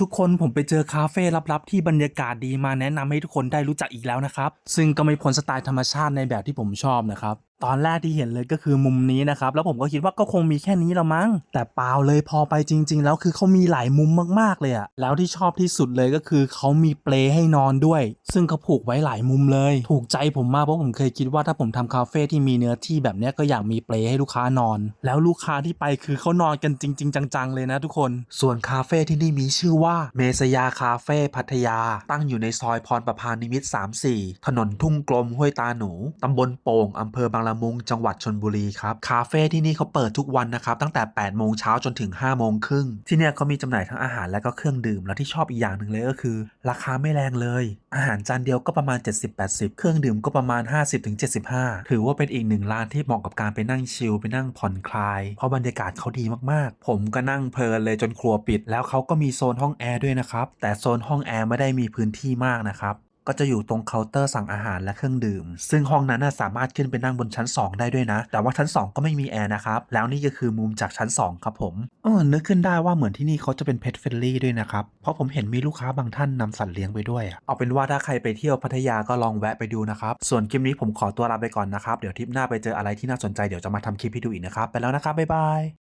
ทุกคนผมไปเจอคาเฟ่ลับๆ ที่บรรยากาศดีมาแนะนำให้ทุกคนได้รู้จักอีกแล้วนะครับ ซึ่งก็ไม่พ้นสไตล์ธรรมชาติในแบบที่ผมชอบนะครับ ตอนแรกที่เห็นเลยก็คือมุมนี้นะครับ แล้วผมก็คิดว่าก็คงมีแค่นี้ละมั้ง แต่เปล่าเลยพอไปจริง ๆ แล้วคือเขามีหลายมุมมากๆเลยอะแล้วที่ชอบที่สุดเลยก็คือเขามีเปลให้นอนด้วย ซึ่งเขาผูกไว้หลายมุมเลย ถูกใจผมมากเพราะผมเคยคิดว่าถ้าผมทำคาเฟ่ที่มีเนื้อที่แบบนี้ก็อยากมีเปลให้ลูกค้านอน แล้วลูกค้าที่ไปคือเขานอนกันจริง ๆ จัง ๆ เลยนะทุกคน ส่วนคาเฟ่ที่นี่มีชื่อว่าเมสยาคาเฟ่พัทยา ตั้งอยู่ในซอยพรประพานิมิตร34 ถนนทุ่งกลมห้วยตาหนูตำบลโป่งอำเภอบางละมุงจังหวัดชนบุรีครับคาเฟ่ที่นี่เขาเปิดทุกวันนะครับตั้งแต่8โมงเช้าจนถึง5โมงครึ่งที่เนี่ยเขามีจำหน่ายทั้งอาหารและก็เครื่องดื่มแล้วที่ชอบอีกอย่างหนึ่งเลยก็คือ ราคาไม่แรงเลย อาหารจานเดียวก็ประมาณ 70-80 เครื่องดื่มก็ประมาณ 50-75 ถือว่าเป็นอีกหนึ่งร้านที่เหมาะกับการไปนั่งชิลไปนั่งผ่อนคลายเพราะบรรยากาศเขาดีมากๆ ผมก็นั่งเพลินเลยจนครัวปิด แล้วเขาก็มีโซนห้องแอร์ด้วยนะครับแต่โซนห้องแอร์ไม่ได้มีพื้นที่มากนะครับ ก็จะอยู่ตรงเคาน์เตอร์สั่งอาหารและเครื่องดื่ม ซึ่งห้องนั้นน่ะสามารถขึ้นไปนั่งบนชั้น 2 ได้ด้วยนะ แต่ว่าชั้น 2 ก็ไม่มีแอร์นะครับ แล้วนี่ก็คือมุมจากชั้น 2 ครับผมเออนึกขึ้นได้ว่าเหมือนที่นี่เขาจะเป็นเพ t เฟ n ลี่ด้วยนะครับ เพราะผมเห็นมีลูกค้าบางท่านนำสัตว์เลี้ยงไปด้วยอะเอาเป็นว่าถ้าใครไปเที่ยวพัทยาก็ลองแวะไปดูนะครับ ส่วนคลิปนี้ผมขอตัวลาไปก่อนนะครับ เดี๋ยวทริปหน้าไปเจออะไรที่น่าสนใจเดี๋ยวจะมาทำคลิปให้ดูอีกนะครับ ไปแล้วนะครับบ๊ายบาย